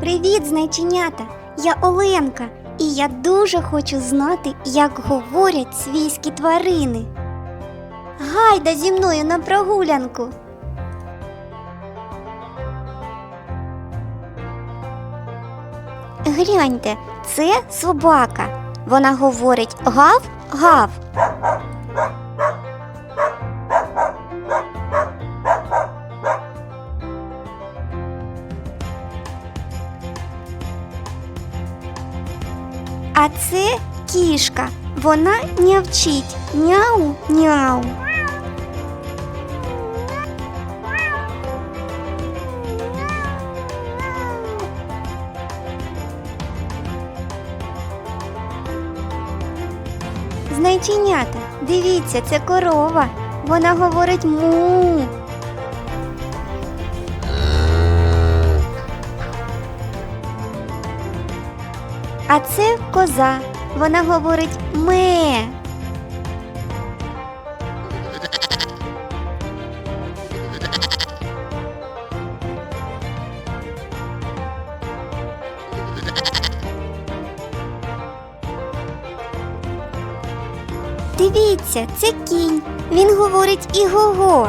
Привіт, знайченята! Я Оленка, і я дуже хочу знати, як говорять свійські тварини. Гайда зі мною на прогулянку. Гляньте, це собака. Вона говорить гав, А це кішка. Вона нявчить. Няу, няу. Знайченята, дивіться, це корова. Вона говорить му. А це коза. Вона говорить ме. Дивіться, це кінь. Він говорить іго-го.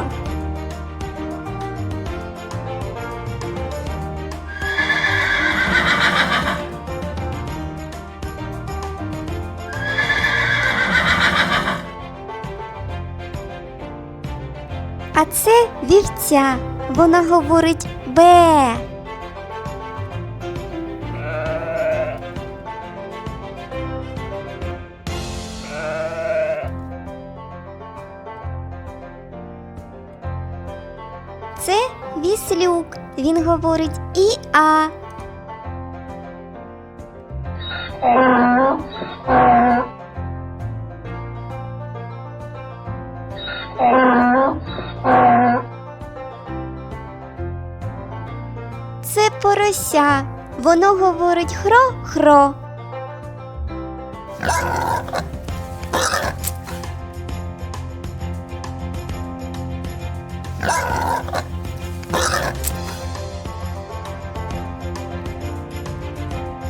А це вівця. Вона говорить бе. Це віслюк. Він говорить і-а. Це порося. Воно говорить хро-хро.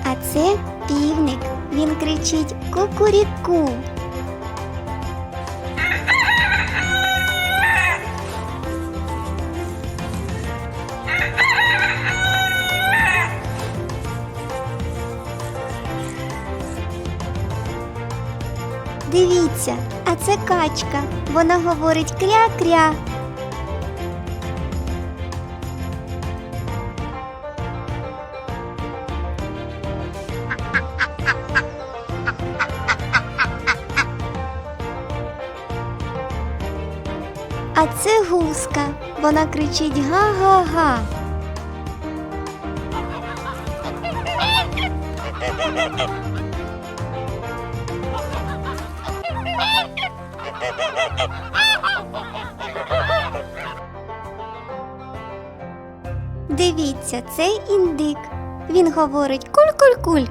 А це півник. Він кричить кукуріку. Дивіться, а це качка. Вона говорить кря-кря. А це гуска. Вона кричить га-га-га. Дивіться, це індик. Він говорить куль-куль-куль.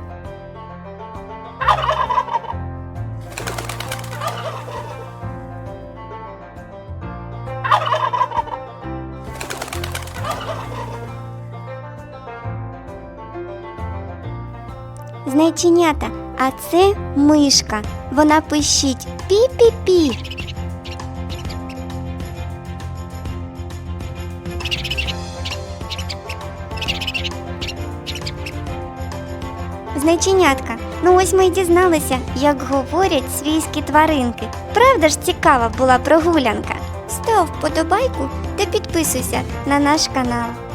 Знайченята, а це мишка. Вона пищить пі-пі-пі. Знайченятка, ну ось ми й дізналися, як говорять свійські тваринки. Правда ж цікава була прогулянка? Став вподобайку та підписуйся на наш канал.